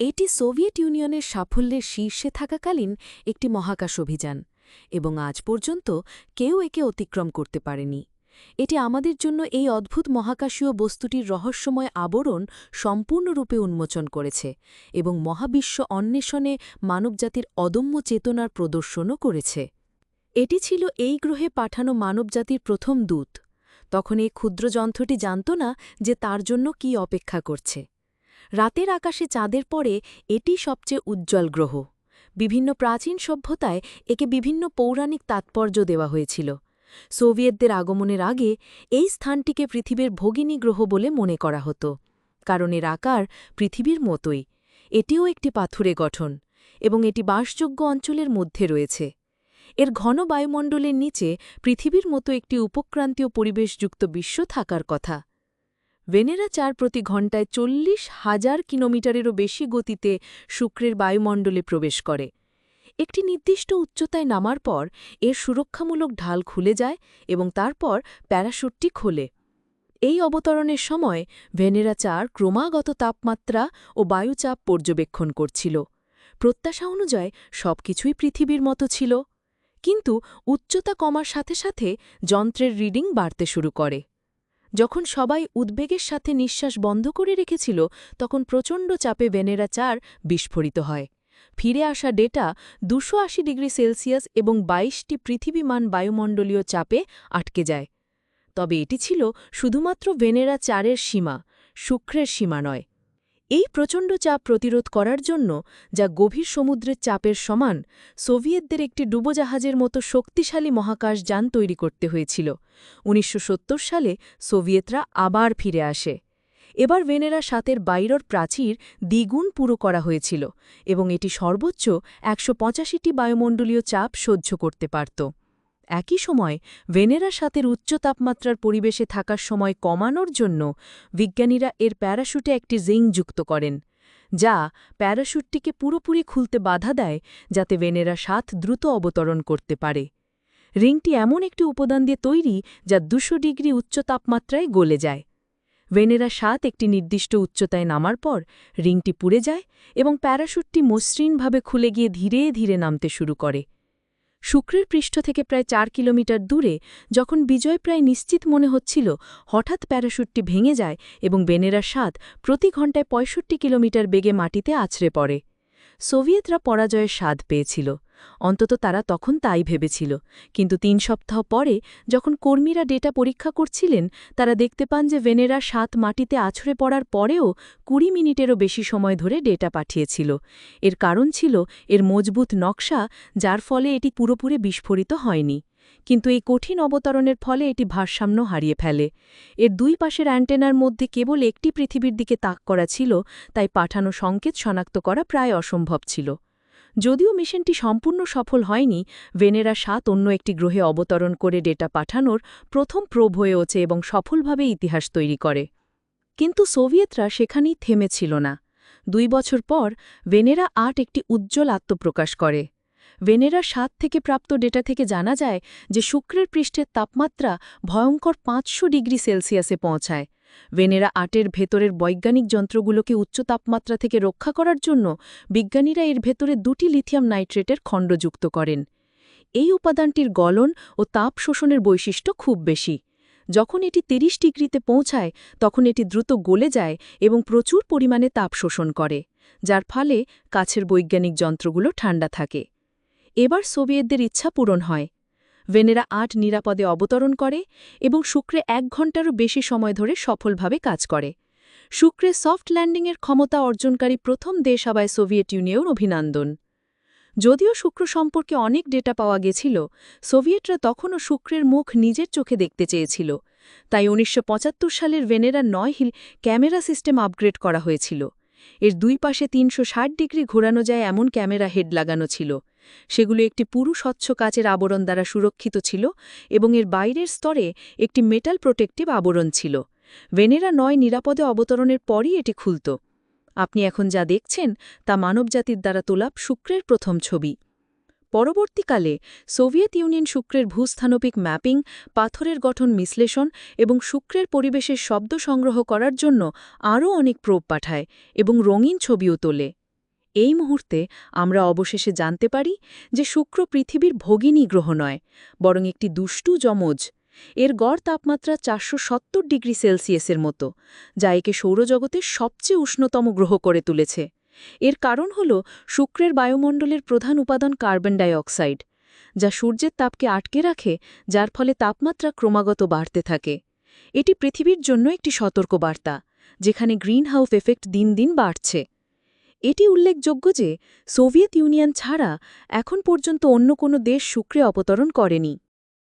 এটি সোভিয়েত ইউনিয়নের সাফল্যের শীর্ষে থাকাকালীন একটি মহাকাশ অভিযান এবং আজ পর্যন্ত কেউ একে অতিক্রম করতে পারেনি। এটি আমাদের জন্য এই অদ্ভুত মহাকাশীয় বস্তুটির রহস্যময় আবরণ সম্পূর্ণরূপে উন্মোচন করেছে এবং মহাবিশ্ব অন্বেষণে মানবজাতির অদম্য চেতনার প্রদর্শনও করেছে। এটি ছিল এই গ্রহে পাঠানো মানবজাতির প্রথম দূত। তখন এই ক্ষুদ্র যন্ত্রটি জানত না যে তার জন্য কি অপেক্ষা করছে। রাতের আকাশে চাঁদের পরে এটি সবচেয়ে উজ্জ্বল গ্রহ। বিভিন্ন প্রাচীন সভ্যতায় একে বিভিন্ন পৌরাণিক তাৎপর্য দেওয়া হয়েছিল। সোভিয়েতদের আগমনের আগে এই স্থানটিকে পৃথিবীর ভগিনী গ্রহ বলে মনে করা হতো, কারণ এর আকার পৃথিবীর মতোই। এটিও একটি পাথুরে গঠন এবং এটি বাসযোগ্য অঞ্চলের মধ্যে রয়েছে। এর ঘন বায়ুমণ্ডলের নিচে পৃথিবীর মতো একটি উপক্রান্তীয় পরিবেশযুক্ত বিশ্ব থাকার কথা। ভেনেরা চার প্রতি ঘণ্টায় চল্লিশ হাজার কিলোমিটারেরও বেশি গতিতে শুক্রের বায়ুমণ্ডলে প্রবেশ করে। একটি নির্দিষ্ট উচ্চতায় নামার পর এর সুরক্ষামূলক ঢাল খুলে যায় এবং তারপর প্যারাশুটটি খোলে। এই অবতরণের সময় ভেনেরা চার ক্রমাগত তাপমাত্রা ও বায়ুচাপ পর্যবেক্ষণ করছিল। প্রত্যাশা অনুযায়ী সবকিছুই পৃথিবীর মতো ছিল। কিন্তু উচ্চতা কমার সাথে সাথে যন্ত্রের রিডিং বাড়তে শুরু করে। যখন সবাই উদ্বেগের সাথে নিঃশ্বাস বন্ধ করে রেখেছিল, তখন প্রচণ্ড চাপে ভেনেরা চার বিস্ফোরিত হয়। ফিরে আসা ডেটা দুশো ডিগ্রি সেলসিয়াস এবং বাইশটি পৃথিবীমান বায়ুমণ্ডলীয় চাপে আটকে যায়। তবে এটি ছিল শুধুমাত্র ভেনেরা চারের সীমা, শুক্রের সীমা নয়। এই প্রচণ্ড চাপ প্রতিরোধ করার জন্য যা গভীর সমুদ্রের চাপের সমান, সোভিয়েতদের একটি ডুবোজাহাজের মতো শক্তিশালী মহাকাশ যান তৈরি করতে হয়েছিল। উনিশশো সত্তর সালে সোভিয়েতরা আবার ফিরে আসে। এবার ভেনেরা সাতের বাইরর প্রাচীর দ্বিগুণ পুরো করা হয়েছিল এবং এটি সর্বোচ্চ একশো বায়ুমণ্ডলীয় চাপ সহ্য করতে পারত। একই সময় ভেনেরা সাতের উচ্চ তাপমাত্রার পরিবেশে থাকার সময় কমানোর জন্য বিজ্ঞানীরা এর প্যারাশুটে একটি জিং যুক্ত করেন, যা প্যারাশুটটিকে পুরোপুরি খুলতে বাধা দেয় যাতে ভেনেরা সাত দ্রুত অবতরণ করতে পারে। রিংটি এমন একটি উপাদান দিয়ে তৈরি যা দুশো ডিগ্রি উচ্চ তাপমাত্রায় গলে যায়। ভেনেরা সাত একটি নির্দিষ্ট উচ্চতায় নামার পর রিংটি পুড়ে যায় এবং প্যারাশুটটি মসৃণভাবে খুলে গিয়ে ধীরে ধীরে নামতে শুরু করে। শুক্রের পৃষ্ঠ থেকে প্রায় চার কিলোমিটার দূরে যখন বিজয় প্রায় নিশ্চিত মনে হচ্ছিল, হঠাৎ প্যারাশুটটি ভেঙে যায় এবং বেনেরা সাত প্রতি ঘণ্টায় পঁয়ষট্টি কিলোমিটার বেগে মাটিতে আছড়ে পড়ে। সোভিয়েতরা পরাজয়ের স্বাদ পেয়েছিল। অন্তত তারা তখন তাই ভেবেছিল। কিন্তু তিন সপ্তাহ পরে যখন কর্মীরা ডেটা পরীক্ষা করছিলেন, তারা দেখতে পান যে ভেনেরা সাত মাটিতে আছড়ে পড়ার পরেও কুড়ি মিনিটেরও বেশি সময় ধরে ডেটা পাঠিয়েছিল। এর কারণ ছিল এর মজবুত নকশা, যার ফলে এটি পুরোপুরি বিস্ফোরিত হয়নি। কিন্তু এই কঠিন অবতরণের ফলে এটি ভারসাম্য হারিয়ে ফেলে। এর দুই পাশের অ্যান্টেনার মধ্যে কেবল একটি পৃথিবীর দিকে তাক করা ছিল, তাই পাঠানো সংকেত শনাক্ত করা প্রায় অসম্ভব ছিল। যদিও মিশনটি সম্পূর্ণ সফল হয়নি, ভেনেরা সাত অন্য একটি গ্রহে অবতরণ করে ডেটা পাঠানোর প্রথম প্রোভ হয়ে ওঠে এবং সফলভাবে ইতিহাস তৈরি করে। কিন্তু সোভিয়েতরা সেখানেই থেমেছিল না। দুই বছর পর ভেনেরা আট একটি উজ্জ্বল আত্মপ্রকাশ করে। ভেনেরা সাত থেকে প্রাপ্ত ডেটা থেকে জানা যায় যে শুক্রের পৃষ্ঠের তাপমাত্রা ভয়ঙ্কর পাঁচশো ডিগ্রি সেলসিয়াসে পৌঁছায়। ভেনেরা আটের ভেতরের বৈজ্ঞানিক যন্ত্রগুলোকে উচ্চ তাপমাত্রা থেকে রক্ষা করার জন্য বিজ্ঞানীরা এর ভেতরে দুটি লিথিয়াম নাইট্রেটের খণ্ড যুক্ত করেন। এই উপাদানটির গলন ও তাপ শোষণের বৈশিষ্ট্য খুব বেশি। যখন এটি ৩০ ডিগ্রিতে পৌঁছায়, তখন এটি দ্রুত গলে যায় এবং প্রচুর পরিমাণে তাপ শোষণ করে, যার ফলে কাছের বৈজ্ঞানিক যন্ত্রগুলো ঠান্ডা থাকে। এবার সোভিয়েতদের ইচ্ছা পূরণ হয়। ভেনেরা আট নিরাপদে অবতরণ করে এবং শুক্রে এক ঘণ্টারও বেশি সময় ধরে সফলভাবে কাজ করে। শুক্রে সফট ল্যান্ডিংয়ের ক্ষমতা অর্জনকারী প্রথম দেশ আবায় সোভিয়েত ইউনিয়ন অভিনন্দন। যদিও শুক্র সম্পর্কে অনেক ডেটা পাওয়া গেছিল সোভিয়েটরা তখনও শুক্রের মুখ নিজের চোখে দেখতে চেয়েছিল। তাই উনিশশো পঁচাত্তর সালের ভেনেরা নয় হিল ক্যামেরা সিস্টেম আপগ্রেড করা হয়েছিল। এর দুই পাশে তিনশো ষাট ডিগ্রি ঘোরানো যায় এমন ক্যামেরা হেড লাগানো ছিল। সেগুলো একটি পুরু স্বচ্ছ কাচের আবরণ দ্বারা সুরক্ষিত ছিল এবং এর বাইরের স্তরে একটি মেটাল প্রোটেক্টিভ আবরণ ছিল। ভেনেরা নয় নিরাপদে অবতরণের পরই এটি খুলত। আপনি এখন যা দেখছেন তা মানবজাতির দ্বারা তোলা শুক্রের প্রথম ছবি। পরবর্তীকালে সোভিয়েত ইউনিয়ন শুক্রের ভূস্থানপিক ম্যাপিং, পাথরের গঠন বিশ্লেষণ এবং শুক্রের পরিবেশের শব্দ সংগ্রহ করার জন্য আরও অনেক প্রোপ পাঠায় এবং রঙিন ছবিও তোলে। এই মুহূর্তে আমরা অবশেষে জানতে পারি যে শুক্র পৃথিবীর ভগিনী গ্রহ নয়, বরং একটি দুষ্টু যমজ। এর গড় তাপমাত্রা চারশো সত্তর ডিগ্রি সেলসিয়াসের মতো, যা একে সৌরজগতের সবচেয়ে উষ্ণতম গ্রহ করে তুলেছে। এর কারণ হল শুক্রের বায়ুমণ্ডলের প্রধান উপাদান কার্বন ডাই অক্সাইড যা সূর্যের তাপকে আটকে রাখে, যার ফলে তাপমাত্রা ক্রমাগত বাড়তে থাকে। এটি পৃথিবীর জন্য একটি সতর্ক বার্তা যেখানে গ্রিনহাউস এফেক্ট দিন দিন বাড়ছে। এটি উল্লেখযোগ্য যে সোভিয়েত ইউনিয়ন ছাড়া এখন পর্যন্ত অন্য কোনো দেশ শুক্রে অবতরণ করেনি।